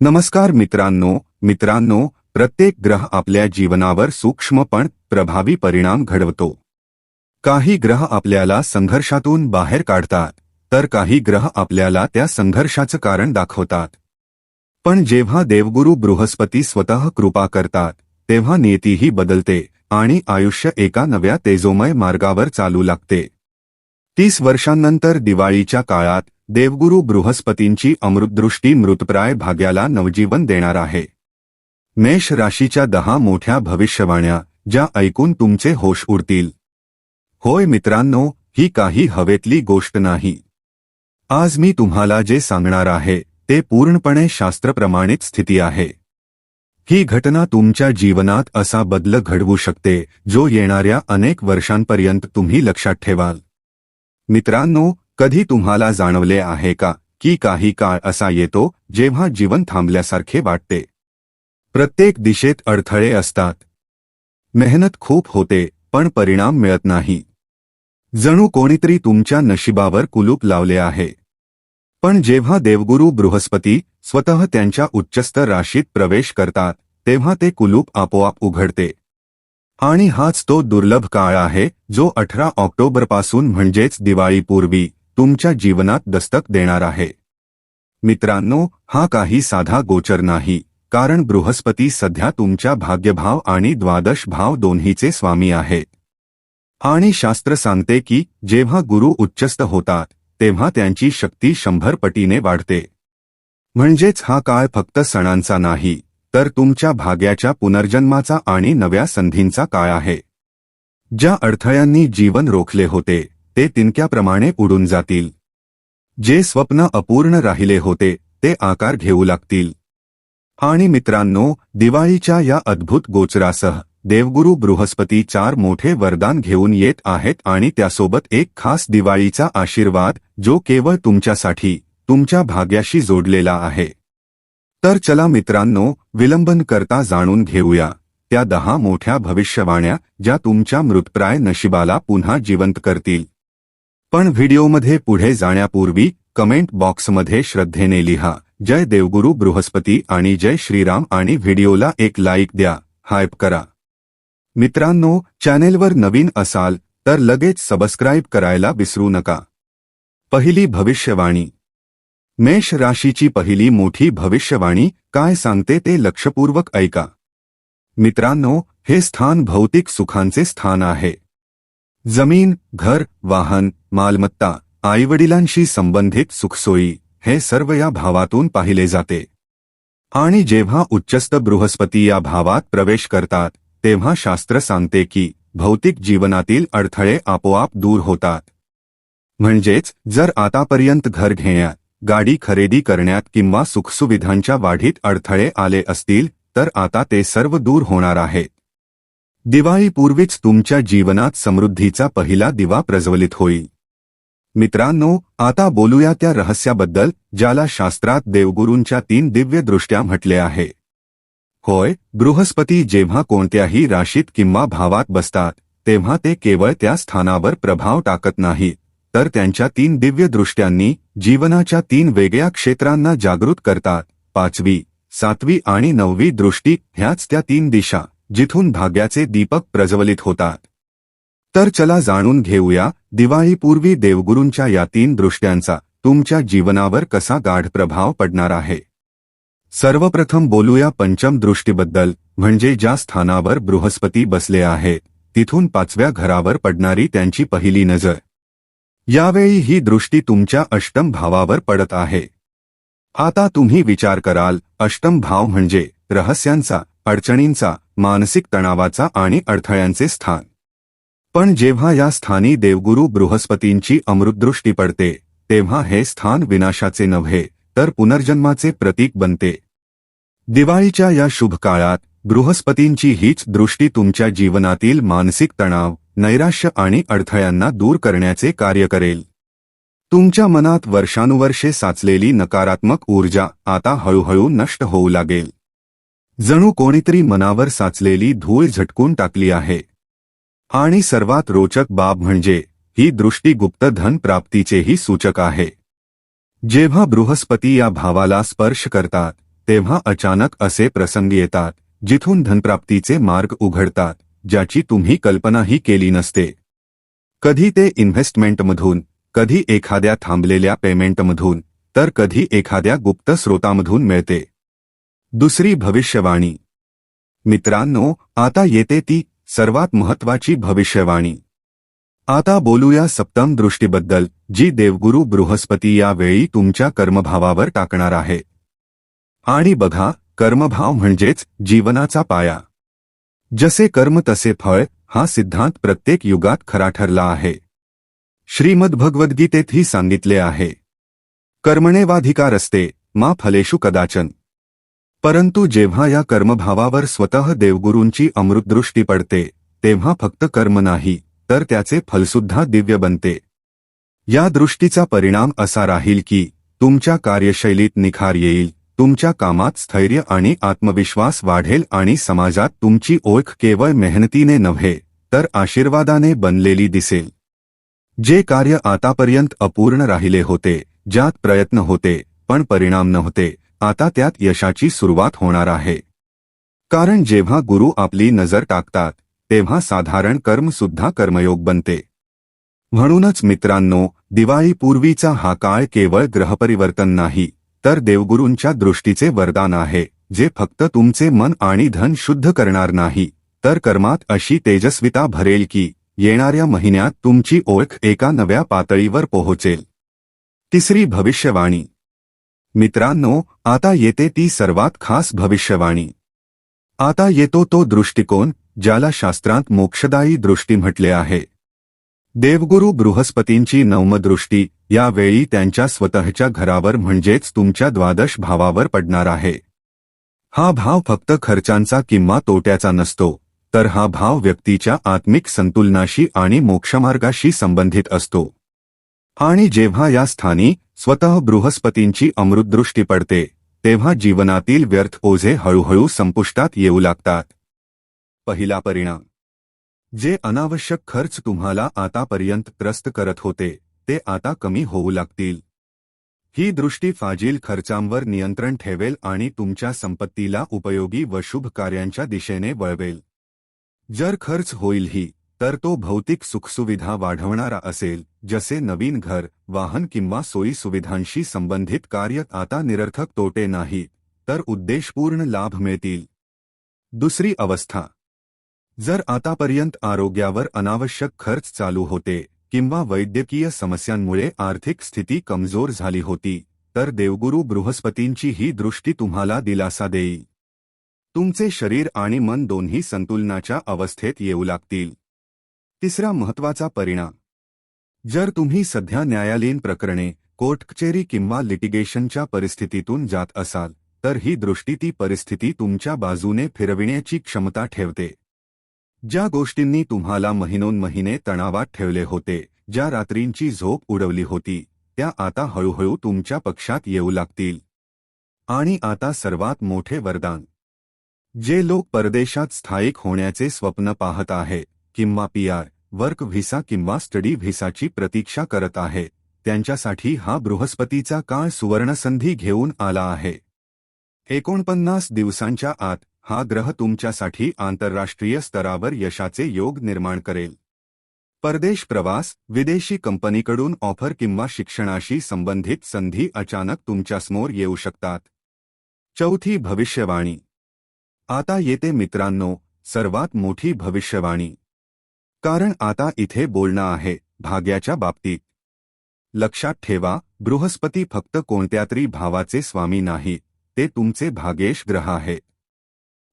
नमस्कार मित्रांनो मित्रांनो प्रत्येक ग्रह आपल्या जीवनावर सूक्ष्म पण प्रभावी परिणाम घडवतो. काही ग्रह आपल्याला संघर्षातून बाहेर काढतात तर काही ग्रह आपल्याला त्या संघर्षाचं कारण दाखवतात. पण जेव्हा देवगुरु बृहस्पती स्वतः कृपा करतात तेव्हा नेतीही बदलते आणि आयुष्य एका नव्या तेजोमय मार्गावर चालू लागते. तीस वर्षांनंतर दिवाळीच्या काळात देवगुरु बृहस्पतींची अमृतदृष्टी मृतप्राय भाग्याला नवजीवन देणार आहे. मेष राशीच्या दहा मोठ्या भविष्यवाण्या ज्या ऐकून तुमचे होश उडतील. होय मित्रांनो ही काही हवेतली गोष्ट नाही. आज मी तुम्हाला जे सांगणार आहे ते पूर्णपणे शास्त्रप्रमाणित स्थिती आहे. ही घटना तुमच्या जीवनात असा बदल घडवू शकते जो येणाऱ्या अनेक वर्षांपर्यंत तुम्ही लक्षात ठेवाल. मित्रांनो कधी तुम्हाला जाणवले आहे का की काही काळ असा येतो जेव्हा जीवन थांबल्यासारखे वाटते? प्रत्येक दिशेत अडथळे असतात. मेहनत खूप होते पण परिणाम मिळत नाही. जणू कोणीतरी तुमच्या नशिबावर कुलूप लावले आहे. पण जेव्हा देवगुरू बृहस्पती स्वतः त्यांच्या उच्चस्त राशीत प्रवेश करतात तेव्हा ते कुलूप आपोआप उघडते. आणि हाच तो दुर्लभ काळ आहे जो अठरा ऑक्टोबरपासून म्हणजेच दिवाळीपूर्वी. तुमच्या जीवनात दस्तक देणार आहे. मित्रांनो हा काही साधा गोचर नाही कारण बृहस्पती सध्या तुमच्या भाग्यभाव आणि द्वादश भाव दोन्हीचे स्वामी आहे. आणि शास्त्र सांगते की जेव्हा गुरु उच्चस्त होतात तेव्हा त्यांची शक्ती शंभर पटीने वाढते. म्हणजेच हा काळ फक्त सणांचा नाही तर तुमच्या भाग्याच्या पुनर्जन्माचा आणि नव्या संधींचा काळ आहे. ज्या अडथळ्यांनी जीवन रोखले होते ते तिनक्याप्रमाणे उडून जातील. जे स्वप्न अपूर्ण राहिले होते ते आकार घेऊ लागतील. आणि मित्रांनो दिवाळीच्या या अद्भुत गोचरासह देवगुरु बृहस्पती चार मोठे वरदान घेऊन येत आहेत आणि त्यासोबत एक खास दिवाळीचा आशीर्वाद जो केवळ तुमच्यासाठी तुमच्या भाग्याशी जोडलेला आहे. तर चला मित्रांनो विलंबन करता जाणून घेऊया. त्या दहा मोठ्या भविष्यवाण्या ज्या तुमच्या मृतप्राय नशिबाला पुन्हा जिवंत करतील. पण व्हिडिओमध्ये पुढे जाण्यापूर्वी कमेंट बॉक्समध्ये श्रद्धेने लिहा जय देवगुरु बृहस्पती आणि जय श्रीराम आणि व्हिडिओला एक लाईक द्या हायप करा. मित्रांनो चॅनेलवर नवीन असाल तर लगेच सबस्क्राईब करायला विसरू नका. पहिली भविष्यवाणी. मेष राशीची पहिली मोठी भविष्यवाणी काय सांगते ते लक्षपूर्वक ऐका. मित्रांनो हे स्थान भौतिक सुखांचे स्थान आहे. जमीन घर वाहन मालमत्ता आईवडिलांशी संबंधित सुखसोयी हे सर्व या भावातून पाहिले जाते. आणि जेव्हा उच्चस्त बृहस्पती या भावात प्रवेश करतात तेव्हा शास्त्र सांगते की भौतिक जीवनातील अडथळे आपोआप दूर होतात. म्हणजेच जर आतापर्यंत घर घेण्यात गाडी खरेदी करण्यात किंवा सुखसुविधांच्या वाढीत अडथळे आले असतील तर आता ते सर्व दूर होणार आहेत दिवाळीपूर्वीच तुमच्या जीवनात समृद्धीचा पहिला दिवा प्रज्वलित होईल. मित्रांनो आता बोलूया त्या रहस्याबद्दल ज्याला शास्त्रात देवगुरूंच्या तीन दिव्य दृष्ट्या म्हटले आहे. होय बृहस्पती जेव्हा कोणत्याही राशीत किंवा भावात बसतात तेव्हा ते केवळ त्या स्थानावर प्रभाव टाकत नाहीत तर त्यांच्या तीन दिव्य दृष्ट्यांनी जीवनाच्या तीन वेगळ्या क्षेत्रांना जागृत करतात पाचवी सातवी आणि नववी दृष्टी ह्याच त्या तीन दिशा. जिथून भाग्याचे दीपक प्रज्वलित होतात. तर चला जाणून घेऊया दिवाळीपूर्वी देवगुरूंच्या या तीन दृष्ट्यांचा तुमच्या जीवनावर कसा गाढ प्रभाव पडणार आहे? सर्वप्रथम बोलूया पंचम दृष्टीबद्दल म्हणजे ज्या स्थानावर बृहस्पती बसले आहे तिथून पाचव्या घरावर पडणारी त्यांची पहिली नजर. यावेळी ही दृष्टी तुमच्या अष्टम भावावर पडत आहे. आता तुम्ही विचार कराल अष्टम भाव म्हणजे रहस्यांचा अडचणींचा मानसिक तणावाचा आणि अडथळ्यांचे स्थान. पण जेव्हा या स्थानी देवगुरु बृहस्पतींची अमृतदृष्टी पडते तेव्हा हे स्थान विनाशाचे नव्हे तर पुनर्जन्माचे प्रतीक बनते. दिवाळीच्या या शुभ काळात बृहस्पतींची हीच दृष्टी तुमच्या जीवनातील मानसिक तणाव नैराश्य आणि अडथळ्यांना दूर करण्याचे कार्य करेल. तुमच्या मनात वर्षानुवर्षे साचलेली नकारात्मक ऊर्जा आता हळूहळू नष्ट होऊ लागेल. जणू कोणीतरी मनावर साचलेली धूळ झटकून टाकली आहे. आणि सर्वात रोचक बाब म्हणजे ही दृष्टी गुप्त धन प्राप्तीचेही सूचक आहे. जेव्हा बृहस्पती या भावाला स्पर्श करतात तेव्हा अचानक असे प्रसंग येतात जिथून धनप्राप्तीचे मार्ग उघडतात ज्याची तुम्ही कल्पनाही केली नसते. कधी ते इन्व्हेस्टमेंटमधून कधी एखाद्या थांबलेल्या पेमेंटमधून तर कधी एखाद्या गुप्त स्रोतामधून मिळते. दुसरी भविष्यवाणी. मित्रांनो आता येते ती सर्वात महत्वाची भविष्यवाणी. आता बोलूया सप्तम दृष्टीबद्दल जी देवगुरु बृहस्पती यावेळी तुमच्या कर्मभावावर टाकणार आहे. आणि बघा कर्मभाव म्हणजेच जीवनाचा पाया. जसे कर्म तसे फळ हा सिद्धांत प्रत्येक युगात खरा ठरला आहे. श्रीमद्भगवद्गीतेतही सांगितले आहे. कर्मणेवाधिकारस्ते मा फलेषु कदाचन. परंतु जेव्हा या कर्मभावावर स्वतः देवगुरूंची अमृतदृष्टी पडते तेव्हा फक्त कर्म नाही तर त्याचे फलसुद्धा दिव्य बनते. या दृष्टीचा परिणाम असा राहील की तुमच्या कार्यशैलीत निखार येईल तुमच्या कामात स्थैर्य आणि आत्मविश्वास वाढेल आणि समाजात तुमची ओळख केवळ मेहनतीने नव्हे तर आशीर्वादाने बनलेली दिसेल. जे कार्य आतापर्यंत अपूर्ण राहिले होते ज्यात प्रयत्न होते पण परिणाम नव्हते आता त्यात यशाची सुरुवात होणार आहे. कारण जेव्हा गुरु आपली नजर टाकतात तेव्हा साधारण कर्म सुद्धा कर्मयोग बनते. म्हणूनच मित्रांनो दिवाळीपूर्वीचा हा काळ केवळ ग्रहपरिवर्तन नाही तर देवगुरूंच्या दृष्टीचे वरदान आहे जे फक्त तुमचे मन आणि धन शुद्ध करणार नाही तर कर्मात अशी तेजस्विता भरेल की येणाऱ्या महिन्यात तुमची ओळख एका नव्या पातळीवर पोहोचेल. तिसरी भविष्यवाणी. मित्रांनो आता येते ती सर्वात खास भविष्यवाणी. आता येतो तो दृष्टिकोन ज्याला शास्त्रांत मोक्षदायी दृष्टी म्हटले आहे. देवगुरु बृहस्पतींची नवमदृष्टी यावेळी त्यांच्या स्वतःच्या घरावर म्हणजेच तुमच्या द्वादश भावावर पडणार आहे. हा भाव फक्त खर्चांचा किंवा तोट्याचा नसतो तर हा भाव व्यक्तीच्या आत्मिक संतुलनाशी आणि मोक्षमार्गाशी संबंधित असतो. आणि जेव्हा या स्थानी स्वतः बृहस्पतींची अमृतदृष्टी पडते तेव्हा जीवनातील व्यर्थ ओझे हळूहळू संपुष्टात येऊ लागतात. पहिला परिणाम. जे अनावश्यक खर्च तुम्हाला आतापर्यंत त्रस्त करत होते ते आता कमी होऊ लागतील. ही दृष्टी फाजील खर्चांवर नियंत्रण ठेवेल आणि तुमच्या संपत्तीला उपयोगी व शुभ कार्यांच्या दिशेने वळवेल. जर खर्च होईल ही तर तो भौतिक सुखसुविधा वाढवणारा असेल जसे नवीन घर वाहन किंवा सोयी सुविधांशी संबंधित कार्य आता निरर्थक तोटे नाही तर उद्देशपूर्ण लाभ मिळतील. दुसरी अवस्था. जर आतापर्यंत आरोग्यावर अनावश्यक खर्च चालू होते किंवा वैद्यकीय समस्यांमुळे आर्थिक स्थिती कमजोर झाली होती तर देवगुरू बृहस्पतींची ही दृष्टी तुम्हाला दिलासा देईल. तुमचे शरीर आणि मन दोन्ही संतुलनाच्या अवस्थेत येऊ लागतील. तिसरा महत्त्वाचा परिणाम. जर तुम्ही सध्या न्यायालयीन प्रकरणे कोर्ट कचेरी किंवा लिटिगेशनच्या परिस्थितीतून जात असाल तर ही दृष्टी ती परिस्थिती तुमच्या बाजूने फिरविण्याची क्षमता ठेवते. ज्या गोष्टींनी तुम्हाला महिनोन महिने तणावात ठेवले होते ज्या रात्रींची झोप उडवली होती त्या आता हळूहळू तुमच्या पक्षात येऊ लागतील. आणि आता सर्वात मोठे वरदान. जे लोक परदेशात स्थायिक होण्याचे स्वप्न पाहत आहेत किंवा पीआर वर्क व्हिसा किंवा स्टडी व्हिसाची प्रतीक्षा करत आहे. त्यांच्यासाठी हा बृहस्पतीचा काळ सुवर्णसंधी घेऊन आला आहे. एकोणपन्नास दिवसांच्या आत, हा ग्रह तुमच्यासाठी आंतरराष्ट्रीय स्तरावर यशाचे योग निर्माण करेल. परदेश प्रवास, विदेशी कंपनीकडून ऑफ़र किंवा शिक्षणाशी संबंधित संधी अचानक तुमच्यासमोर येऊ शकतात. चौथी भविष्यवाणी. आता येते मित्रांनो, सर्वात मोठी भविष्यवाणी. कारण आता इथे बोलणं आहे भाग्याच्या बाबतीत. लक्षात ठेवा बृहस्पती फक्त कोणत्या तरी भावाचे स्वामी नाही ते तुमचे भागेश ग्रह आहे.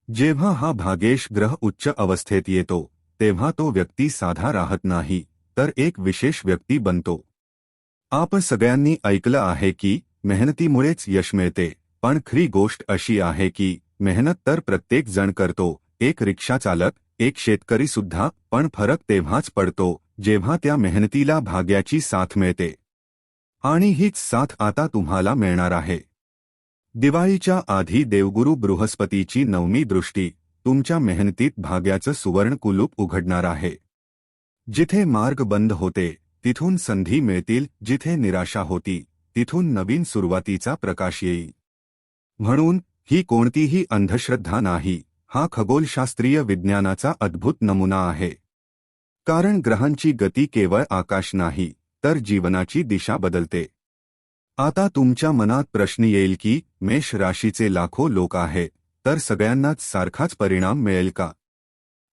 जेव्हा हा भागेश ग्रह उच्च अवस्थेत येतो तेव्हा तो व्यक्ती साधा राहत नाही तर एक विशेष व्यक्ती बनतो. आपण सगळ्यांनी ऐकलं आहे की मेहनतीमुळेच यश मिळते पण खरी गोष्ट अशी आहे की मेहनत तर प्रत्येक जण करतो एक रिक्षा चालक एक शेतकरी सुद्धा पण फरक तेव्हाच पडतो जेव्हा त्या मेहनतीला भाग्याची साथ मिळते. आणि हीच साथ आता तुम्हाला मिळणार आहे. दिवाळीच्या आधी देवगुरु बृहस्पतीची नवमी दृष्टी तुमच्या मेहनतीत भाग्याचं सुवर्ण कुलूप उघडणार आहे. जिथे मार्ग बंद होते तिथून संधी मिळतील जिथे निराशा होती तिथून नवीन सुरुवातीचा प्रकाश येईल. म्हणून ही कोणतीही अंधश्रद्धा नाही. हा खगोलशास्त्रीय विज्ञानाचा अद्भुत नमुना आहे. कारण ग्रहांची गती केवळ आकाश नाही तर जीवनाची दिशा बदलते. आता तुमच्या मनात प्रश्न येईल की मेष राशीचे लाखो लोक आहेत तर सगळ्यांनाच सारखाच परिणाम मिळेल का?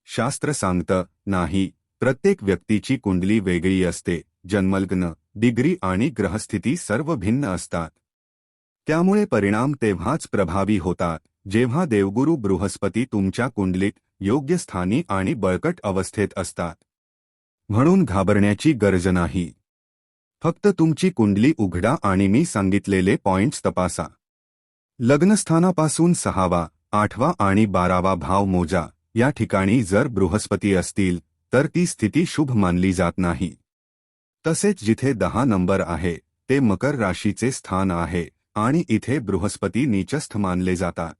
शास्त्र सांगतं नाही प्रत्येक व्यक्तीची कुंडली वेगळी असते जन्मलग्न डिग्री आणि ग्रहस्थिती सर्व भिन्न असतात. त्यामुळे परिणाम तेव्हाच प्रभावी होतात जेव्हा देवगुरु बृहस्पती तुमच्या कुंडलीत योग्य स्थानी आणि बळकट अवस्थेत असतात. म्हणून घाबरण्याची गरज नाही. फक्त तुमची कुंडली उघडा आणि मी सांगितलेले पॉइंट्स तपासा. लग्नस्थानापासून सहावा आठवा आणि बारावा भाव मोजा. या ठिकाणी जर बृहस्पती असतील तर ती स्थिती शुभ मानली जात नाही. तसेच जिथे दहा नंबर आहे ते मकर राशीचे स्थान आहे आणि इथे बृहस्पती नीचस्थ मानले जातात.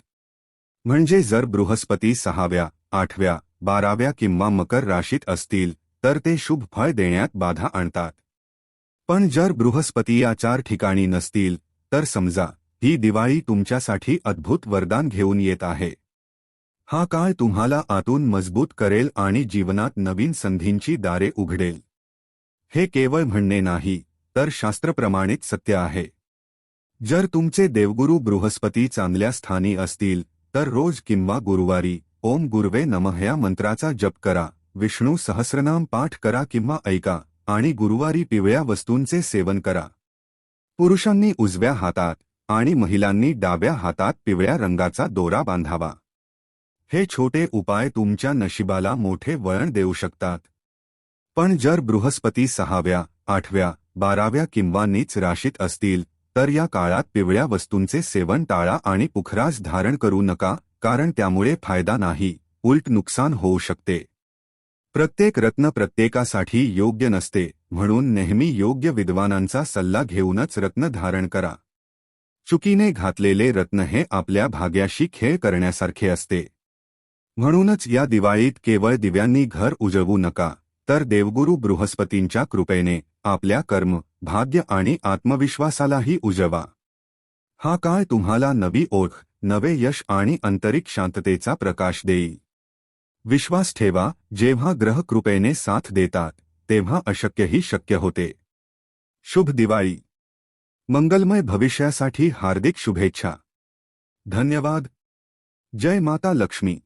म्हणजे जर बृहस्पती सहाव्या आठव्या बाराव्या किंवा मकर राशीत असतील तर ते शुभ फळ देण्यात बाधा आणतात. पण जर बृहस्पती या चार ठिकाणी नसतील तर समजा ही दिवाळी तुमच्यासाठी अद्भुत वरदान घेऊन येत आहे. हा काळ तुम्हाला आतून मजबूत करेल आणि जीवनात नवीन संधींची दारे उघडेल. हे केवळ म्हणणे नाही तर शास्त्रप्रमाणित सत्य आहे. जर तुमचे देवगुरू बृहस्पती चांगल्या स्थानी असतील तर रोज किंवा गुरुवारी ओम गुरवे नमः या मंत्राचा जप करा. विष्णू सहस्रनाम पाठ करा किंवा ऐका आणि गुरुवारी पिवळ्या वस्तूंचे सेवन करा. पुरुषांनी उजव्या हातात आणि महिलांनी डाव्या हातात पिवळ्या रंगाचा दोरा बांधावा. हे छोटे उपाय तुमच्या नशिबाला मोठे वळण देऊ शकतात. पण जर बृहस्पती सहाव्या आठव्या बाराव्या किंवा नीच राशीत असतील तर या काळात पिवळ्या वस्तूंचे सेवन टाळा आणि पुखराज धारण करू नका कारण त्यामुळे फायदा नाही उलट नुकसान होऊ शकते. प्रत्येक रत्न प्रत्येकासाठी योग्य नसते म्हणून नेहमी योग्य विद्वानांचा सल्ला घेऊनच रत्न धारण करा. चुकीने घातलेले रत्न हे आपल्या भाग्याशी खेळ करण्यासारखे असते. म्हणूनच या दिवाळीत केवळ दिव्यांनी घर उजळवू नका तर देवगुरु बृहस्पतींच्या कृपेने आपल्या कर्म भाग्य आणि आत्मविश्वासालाही उजवा. हा काळ तुम्हाला नवी ओळख नवे यश आणि आंतरिक शांततेचा प्रकाश देईल विश्वास ठेवा जेव्हा ग्रह कृपेने साथ देतात तेव्हा अशक्यही शक्य होते. शुभ दिवाळी. मंगलमय भविष्यासाठी हार्दिक शुभेच्छा. धन्यवाद. जय माता लक्ष्मी.